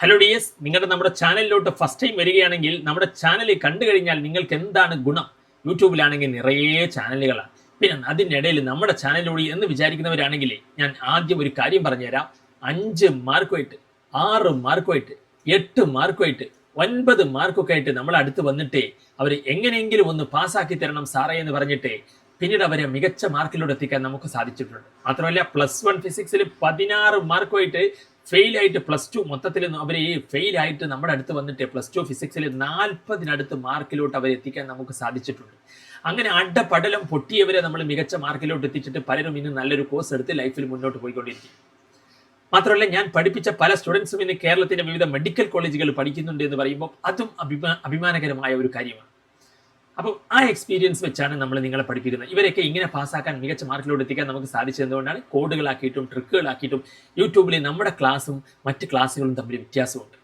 Hello D S നിങ്ങളുടെ നമ്മുടെ ചാനലിലോട്ട് first time വരികയാണെങ്കിൽ നമ്മുടെ ചാനൽ കണ്ടു കഴിഞ്ഞാൽ നിങ്ങൾക്ക് എന്താണ് ഗുണം? യൂട്യൂബിലാണെങ്കിൽ നിറയെ ചാനലുകളാണ്. പിന്നെ അതിനിടയിൽ നമ്മുടെ ചാനലിലൂടെ എന്ന് വിചാരിക്കുന്നവരാണെങ്കിൽ ഞാൻ ആദ്യം ഒരു കാര്യം പറഞ്ഞുതരാം. അഞ്ച് മാർക്കുമായിട്ട് ആറ് മാർക്കുമായിട്ട് എട്ട് മാർക്കുമായിട്ട് ഒൻപത് മാർക്കൊക്കെ ആയിട്ട് നമ്മൾ അടുത്ത് വന്നിട്ട് അവർ എങ്ങനെയെങ്കിലും ഒന്ന് പാസ്സാക്കി തരണം സാറേ എന്ന് പറഞ്ഞിട്ട് പിന്നീട് അവരെ മികച്ച മാർക്കിലൂടെ എത്തിക്കാൻ നമുക്ക് സാധിച്ചിട്ടുണ്ട്. മാത്രമല്ല പ്ലസ് വൺ ഫിസിക്സിൽ പതിനാറ് മാർക്കുമായിട്ട് ഫെയിൽ ആയിട്ട് പ്ലസ് ടു മൊത്തത്തിൽ അവർ ഈ ഫെയിൽ ആയിട്ട് നമ്മുടെ അടുത്ത് വന്നിട്ട് പ്ലസ് ടു ഫിസിക്സിൽ നാൽപ്പതിനടുത്ത് മാർക്കിലോട്ട് അവരെ എത്തിക്കാൻ നമുക്ക് സാധിച്ചിട്ടുണ്ട്. അങ്ങനെ അഡപടലം പൊട്ടിയവരെ നമ്മൾ മികച്ച മാർക്കിലോട്ട് എത്തിച്ചിട്ട് പലരും ഇന്ന് നല്ലൊരു കോഴ്സ് എടുത്ത് ലൈഫിൽ മുന്നോട്ട് പോയിക്കൊണ്ടിരിക്കും. മാത്രമല്ല ഞാൻ പഠിപ്പിച്ച പല സ്റ്റുഡൻസും ഇന്ന് കേരളത്തിന്റെ വിവിധ മെഡിക്കൽ കോളേജുകൾ പഠിക്കുന്നുണ്ട് എന്ന് പറയുമ്പോൾ അതും അഭിമാ അഭിമാനകരമായ ഒരു കാര്യമാണ്. അപ്പോൾ ആ എക്സ്പീരിയൻസ് വെച്ചാണ് നമ്മൾ നിങ്ങളെ പഠിപ്പിക്കുന്നത്. ഇവരൊക്കെ ഇങ്ങനെ പാസ്സാക്കാൻ മികച്ച മാർക്കിലൂടെ എത്തിക്കാൻ നമുക്ക് സാധിച്ചതുകൊണ്ടാണ് കോഡുകളാക്കിയിട്ടും ട്രിക്കുകളാക്കിയിട്ടും യൂട്യൂബിലെ നമ്മുടെ ക്ലാസ്സും മറ്റ് ക്ലാസ്സുകളും തമ്മിൽ വ്യത്യാസമുണ്ട്.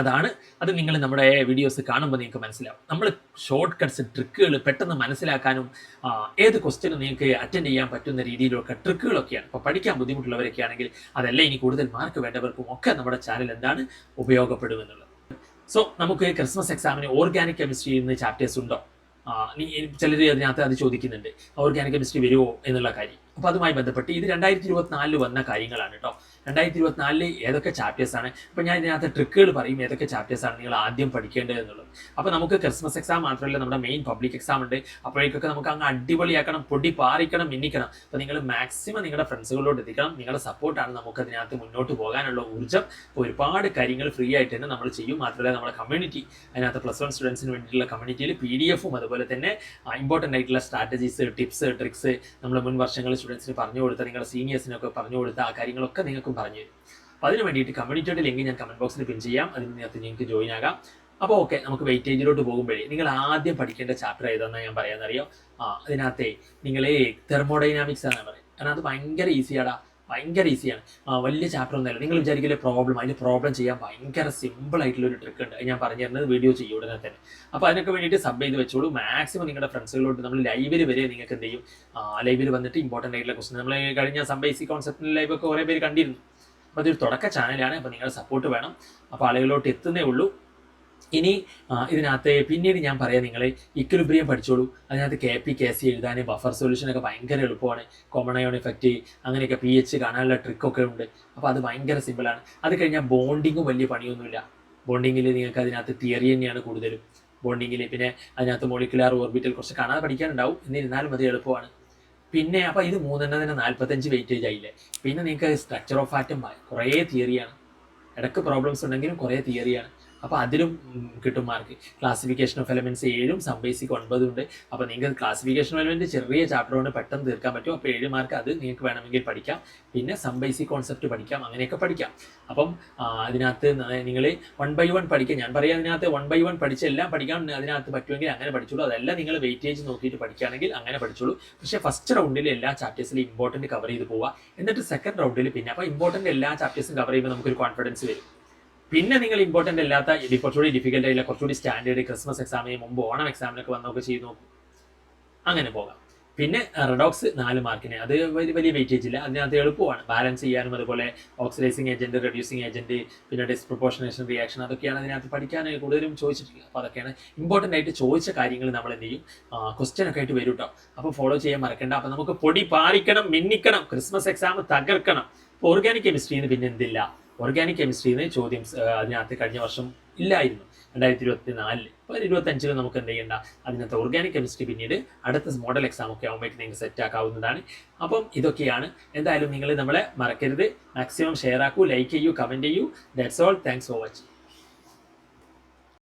അതാണ് അത് നിങ്ങൾ നമ്മുടെ വീഡിയോസ് കാണുമ്പോൾ നിങ്ങൾക്ക് മനസ്സിലാവും. നമ്മൾ ഷോർട്ട് കട്ട്സ് ട്രിക്കുകൾ പെട്ടെന്ന് മനസ്സിലാക്കാനും ഏത് ക്വസ്റ്റ്യനും നിങ്ങൾക്ക് അറ്റൻഡ് ചെയ്യാൻ പറ്റുന്ന രീതിയിലൊക്കെ ട്രിക്കുകളൊക്കെയാണ് അപ്പോൾ പഠിക്കാൻ ബുദ്ധിമുട്ടുള്ളവരൊക്കെ ആണെങ്കിൽ അതല്ല ഇനി കൂടുതൽ മാർക്ക് വേണ്ടവർക്കും ഒക്കെ നമ്മുടെ ചാനൽ എന്താണ് ഉപയോഗപ്പെടുമെന്നുള്ളത്. സോ നമുക്ക് ക്രിസ്മസ് എക്സാമിന് ഓർഗാനിക് കെമിസ്ട്രി എന്ന് ചാപ്റ്റേഴ്സ് ഉണ്ടോ? നീ ചിലർ അതിനകത്ത് അത് ചോദിക്കുന്നുണ്ട്. ഓർഗാനിക് കെമിസ്ട്രി വരുമോ എന്നുള്ള കാര്യം. അപ്പോൾ അതുമായി ബന്ധപ്പെട്ട് ഇത് രണ്ടായിരത്തി ഇരുപത്തിനാലിൽ വന്ന കാര്യങ്ങളാണ് കേട്ടോ രണ്ടായിരത്തി ഇരുപത്തിനാലിൽ ഏതൊക്കെ ചാപ്റ്റേഴ്സ് ആണ്? അപ്പോൾ ഞാൻ ഇതിനകത്ത് ട്രിക്കുകൾ പറയും ഏതൊക്കെ ചാപ്റ്റേഴ്സ് ആണ് നിങ്ങൾ ആദ്യം പഠിക്കേണ്ടത് എന്നുള്ളത്. അപ്പോൾ നമുക്ക് ക്രിസ്മസ് എക്സാം മാത്രമല്ല നമ്മുടെ മെയിൻ പബ്ലിക് എക്സാം ഉണ്ട്. അപ്പോഴേക്കൊക്കെ നമുക്ക് അങ്ങ് അടിപൊളിയാക്കണം പൊടി പാറിക്കണം മിന്നിക്കണം. അപ്പോൾ നിങ്ങൾ മാക്സിമം നിങ്ങളുടെ ഫ്രണ്ട്സുകളോട് എത്തിക്കണം. നിങ്ങളുടെ സപ്പോർട്ടാണ് നമുക്ക് അതിനകത്ത് മുന്നോട്ട് പോകാനുള്ള ഊർജം. ഒരുപാട് കാര്യങ്ങൾ ഫ്രീ ആയിട്ട് തന്നെ നമ്മൾ ചെയ്യും. മാത്രമല്ല നമ്മുടെ കമ്മ്യൂണിറ്റി അതിനകത്ത് പ്ലസ് വൺ സ്റ്റുഡൻസിന് വേണ്ടിയിട്ടുള്ള കമ്മ്യൂണിറ്റിയിൽ പി ഡി എഫും അതുപോലെ തന്നെ ഇമ്പോർട്ടന്റ് ആയിട്ടുള്ള സ്ട്രാറ്റജീസ് ടിപ്സ് ട്രിക്സ് നമ്മൾ മുൻ വർഷങ്ങളിൽ സ്റ്റുഡൻസിന് പറഞ്ഞു കൊടുത്ത നിങ്ങളുടെ സീനിയേഴ്സിനൊക്കെ പറഞ്ഞു കൊടുത്ത ആ കാര്യങ്ങളൊക്കെ നിങ്ങൾക്കും പറഞ്ഞു തരും. അപ്പോൾ അതിന് വേണ്ടിയിട്ട് കമ്മ്യൂണിറ്റിയുടെ ലിങ്ക് ഞാൻ കമന്റ് ബോക്സിൽ പിൻ ചെയ്യാം. അതിനകത്ത് നിങ്ങൾക്ക് ജോയിൻ ആകാം. അപ്പോൾ ഓക്കെ നമുക്ക് വെയിറ്റേജിലോട്ട് പോകുമ്പോഴേ നിങ്ങൾ ആദ്യം പഠിക്കേണ്ട ചാപ്റ്റർ ഏതെന്നാണ് ഞാൻ പറയാമെന്നറിയോ ആ അതിനകത്തെ നിങ്ങളെ തെർമോഡൈനാമിക്സ് ആണ് പറയുന്നത്. കാരണം അത് ഭയങ്കര ഈസിയാടാ ഭയങ്കര ഈസിയാണ് വലിയ ചാപ്റ്റർ ഒന്നുമല്ല. നിങ്ങൾ വിചാരിക്കില്ല പ്രോബ്ലം അതിന് പ്രോബ്ലം ചെയ്യാൻ ഭയങ്കര സിമ്പിൾ ആയിട്ടുള്ള ഒരു ട്രിക്ക് ഉണ്ട് ഞാൻ പറഞ്ഞു തരുന്നത് വീഡിയോ ചെയ്യും ഉടനെ തന്നെ. അപ്പോൾ അതിനൊക്കെ വേണ്ടിയിട്ട് സബ് ചെയ്ത് വെച്ചോളൂ. മാക്സിമം നിങ്ങളുടെ ഫ്രണ്ട്സുകളോട് നമ്മൾ ലൈവിൽ വരെ നിങ്ങൾക്ക് എന്ത് ചെയ്യും? ലൈവിൽ വന്നിട്ട് ഇമ്പോർട്ടന്റ് ആയിട്ടുള്ള ക്വസ്റ്റൻ നമ്മൾ കഴിഞ്ഞ സബ് കോൺസെപ്റ്റിന്റെ ലൈവൊക്കെ കുറേ പേര് കണ്ടിരുന്നു. അപ്പോൾ അതൊരു തുടക്ക ചാനലാണ് അപ്പോൾ നിങ്ങളുടെ സപ്പോർട്ട് വേണം. അപ്പോൾ ആളുകളിലോട്ട് എത്തുന്നേ ഉള്ളൂ. ഇനി ഇതിനകത്ത് പിന്നീട് ഞാൻ പറയാം നിങ്ങൾ ഇക്വിലിബ്രിയം പഠിച്ചോളൂ. അതിനകത്ത് കെ പി കെ സി എഴുതാൻ ബഫർ സൊല്യൂഷനൊക്കെ ഭയങ്കര എളുപ്പമാണ്. കോമൺ അയോൺ ഇഫക്റ്റ് അങ്ങനെയൊക്കെ പി എച്ച് കാണാനുള്ള ട്രിക്കൊക്കെ ഉണ്ട്. അപ്പോൾ അത് ഭയങ്കര സിമ്പിളാണ് അത് കഴിഞ്ഞാൽ ബോണ്ടിങ്ങും വലിയ പണിയൊന്നുമില്ല. ബോണ്ടിങ്ങിൽ നിങ്ങൾക്ക് അതിനകത്ത് തിയറി തന്നെയാണ് കൂടുതലും. ബോണ്ടിങ്ങിൽ പിന്നെ അതിനകത്ത് മോളിക്കുലാർ ഓർബിറ്റൽ കുറച്ച് കാണാതെ പഠിക്കാനുണ്ടാവും. എന്നിരുന്നാലും അത് എളുപ്പമാണ്. പിന്നെ അപ്പോൾ ഇത് മൂന്നെണ്ണം തന്നെ നാൽപ്പത്തഞ്ച് വെയിറ്റേജ് ആയില്ലേ? പിന്നെ നിങ്ങൾക്ക് സ്ട്രക്ചർ ഓഫ് ആറ്റം കുറേ തിയറിയാണ് ഇടയ്ക്ക് പ്രോബ്ലംസ് ഉണ്ടെങ്കിലും കുറേ തിയറിയാണ് അപ്പോൾ അതിലും കിട്ടും മാർക്ക്. ക്ലാസിഫിക്കേഷൻ ഓഫ് എലമെന്റ്സ് ഏഴും സംബേസിക് ഒൻപതും ഉണ്ട്. അപ്പോൾ നിങ്ങൾക്ക് ക്ലാസിഫിക്കേഷൻ എലമെന്റ് ചെറിയ ചാപ്റ്റർ കൊണ്ട് പെട്ടെന്ന് തീർക്കാൻ പറ്റും. അപ്പോൾ ഏഴ് മാർക്ക് അത് നിങ്ങൾക്ക് വേണമെങ്കിൽ പഠിക്കാം. പിന്നെ സംബേസിക് കോൺസെപ്റ്റ് പഠിക്കാം. അങ്ങനെയൊക്കെ പഠിക്കാം. അപ്പം അതിനകത്ത് നിങ്ങൾ വൺ ബൈ വൺ പഠിക്കുക. ഞാൻ പറയാം അതിനകത്ത് വൺ ബൈ വൺ പഠിച്ചെല്ലാം പഠിക്കാൻ അതിനകത്ത് പറ്റുമെങ്കിൽ അങ്ങനെ പഠിച്ചോളൂ. അതെല്ലാം നിങ്ങൾ വെയിറ്റേജ് നോക്കിയിട്ട് പഠിക്കുകയാണെങ്കിൽ അങ്ങനെ പഠിച്ചോളൂ. പക്ഷേ ഫസ്റ്റ് റൗണ്ടിൽ എല്ലാ ചാപ്റ്റേഴ്സിലും ഇമ്പോർട്ടന്റ് കവർ ചെയ്ത് പോവുക. എന്നിട്ട് സെക്കൻഡ് റൗണ്ടിൽ പിന്നെ അപ്പോൾ ഇമ്പോർട്ടന്റ് എല്ലാ ചാപ്റ്റേഴ്സും കവർ ചെയ്യുമ്പോൾ നമുക്കൊരു കോൺഫിഡൻസ് വരും. പിന്നെ നിങ്ങൾ ഇമ്പോർട്ടന്റ് അല്ലാത്ത കുറച്ചുകൂടി ഡിഫിക്കൽട്ട് ആയില്ല കുറച്ചുകൂടി സ്റ്റാൻഡേർഡ് ക്രിസ്മസ് എക്സാമിന് മുമ്പ് ഓണം എക്സാമിനൊക്കെ വന്നൊക്കെ ചെയ്ത് നോക്കും. അങ്ങനെ പോകാം. പിന്നെ റെഡോക്സ് നാല് മാർക്കിന് അത് വലിയ വലിയ വെയിറ്റേജ് ഇല്ല. അതിനകത്ത് എളുപ്പമാണ്. ബാലൻസ് ചെയ്യാനും അതുപോലെ ഓക്സിഡൈസിങ് ഏജന്റ് റെഡ്യൂസിങ് ഏജന്റ് പിന്നെ ഡിസ്പ്രപ്പോർഷനേഷൻ റിയാക്ഷൻ അതൊക്കെയാണ് അതിനകത്ത് പഠിക്കാൻ കൂടുതലും ചോദിച്ചിട്ടില്ല അപ്പോൾ അതൊക്കെയാണ് ഇമ്പോർട്ടന്റ് ആയിട്ട് ചോദിച്ച കാര്യങ്ങൾ നമ്മൾ എന്ത് ചെയ്യും? ക്വസ്റ്റ്യൻ ഒക്കെ ആയിട്ട് വരും കേട്ടോ അപ്പോൾ ഫോളോ ചെയ്യാൻ മറക്കണ്ട. അപ്പോൾ നമുക്ക് പൊടി പാറിക്കണം മിന്നിക്കണം. ക്രിസ്മസ് എക്സാം തകർക്കണം. ഓർഗാനിക് ഓർഗാനിക് കെമിസ്ട്രിന്ന് പിന്നെ എന്തില്ല? ഓർഗാനിക് കെമിസ്ട്രിന്ന് ചോദ്യം ആ, അതിനകത്ത് കഴിഞ്ഞ വർഷം ഇല്ലായിരുന്നു. രണ്ടായിരത്തി ഇരുപത്തി നാലിൽ അപ്പോൾ ഇരുപത്തഞ്ചിൽ നമുക്ക് എന്ത് ചെയ്യണ്ട? അതിനകത്ത് ഓർഗാനിക് കെമിസ്ട്രി പിന്നീട് അടുത്ത മോഡൽ എക്സാം ഒക്കെ ആകുമ്പോഴേക്ക് നിങ്ങൾക്ക് സെറ്റ് ആക്കാവുന്നതാണ്. അപ്പം ഇതൊക്കെയാണ്. എന്തായാലും നിങ്ങൾ നമ്മളെ മറക്കരുത്. മാക്സിമം ഷെയർ ആക്കൂ ലൈക്ക് ചെയ്യൂ കമന്റ് ചെയ്യൂ. That's all thanks for watching